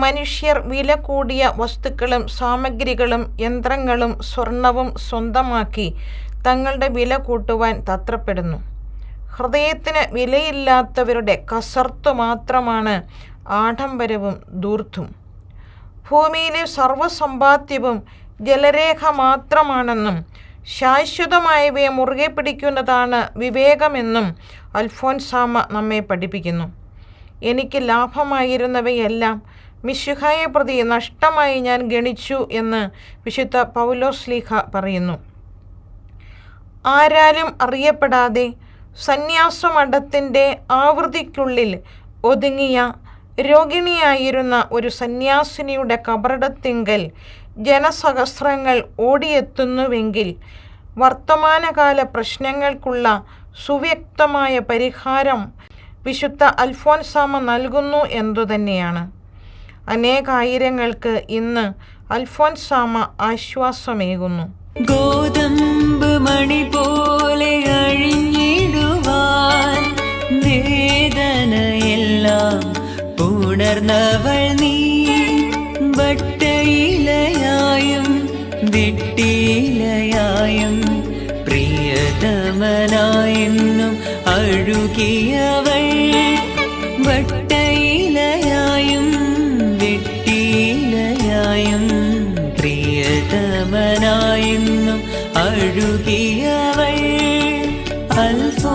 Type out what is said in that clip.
മനുഷ്യർ വില കൂടിയ വസ്തുക്കളും സാമഗ്രികളും യന്ത്രങ്ങളും സ്വർണവും സ്വന്തമാക്കി. തങ്ങളുടെ വില കൂട്ടുവാൻ തത്രപ്പെടുന്നു. ഹൃദയത്തിന് വിലയില്ലാത്തവരുടെ കസർത്തു മാത്രമാണ് ആഡംബരവും ദൂർത്തും ഭൂമിയിലെ സർവസമ്പാദ്യവും ജലരേഖ മാത്രമാണെന്നും ശാശ്വതമായവയെ മുറുകെ പിടിക്കുന്നതാണ് വിവേകമെന്നും അൽഫോൻസാമ നമ്മെ പഠിപ്പിക്കുന്നു. എനിക്ക് ലാഭമായിരുന്നവയെല്ലാം മിശുഹായെ പ്രതി നഷ്ടമായി ഞാൻ ഗണിച്ചു എന്ന് വിശുദ്ധ പൗലോസ്ലീഹ പറയുന്നു. ആരാലും അറിയപ്പെടാതെ സന്യാസമഠത്തിന്റെ ആവൃത്തിക്കുള്ളിൽ ഒതുങ്ങിയ രോഗിണിയായിരുന്ന ഒരു സന്യാസിനിയുടെ കബറിടത്തിങ്കൽ ജനസഹസ്രങ്ങൾ ഓടിയെത്തുന്നുവെങ്കിൽ വർത്തമാനകാല പ്രശ്നങ്ങൾക്കുള്ള സുവ്യക്തമായ പരിഹാരം വിശുദ്ധ അൽഫോൻസാമ നൽകുന്നു എന്തുതന്നെയാണ്? അനേകായിരങ്ങൾക്ക് ഇന്ന് അൽഫോൻസാമ ആശ്വാസമേകുന്നു. ഗോതമ്പ് മണി പോലെ അഴിഞ്ഞിടുവാൻ വേദനയെല്ലാം ഉണർന്നവൾ നീ. വട്ടയിലയായും വെട്ടിയിലയായും പ്രിയതമനായെന്നും അഴുകിയവൾ. വട്ടയിലയായും വെട്ടിയിലയായും പ്രിയതമനായെന്നും அழுகியவள் அல்போ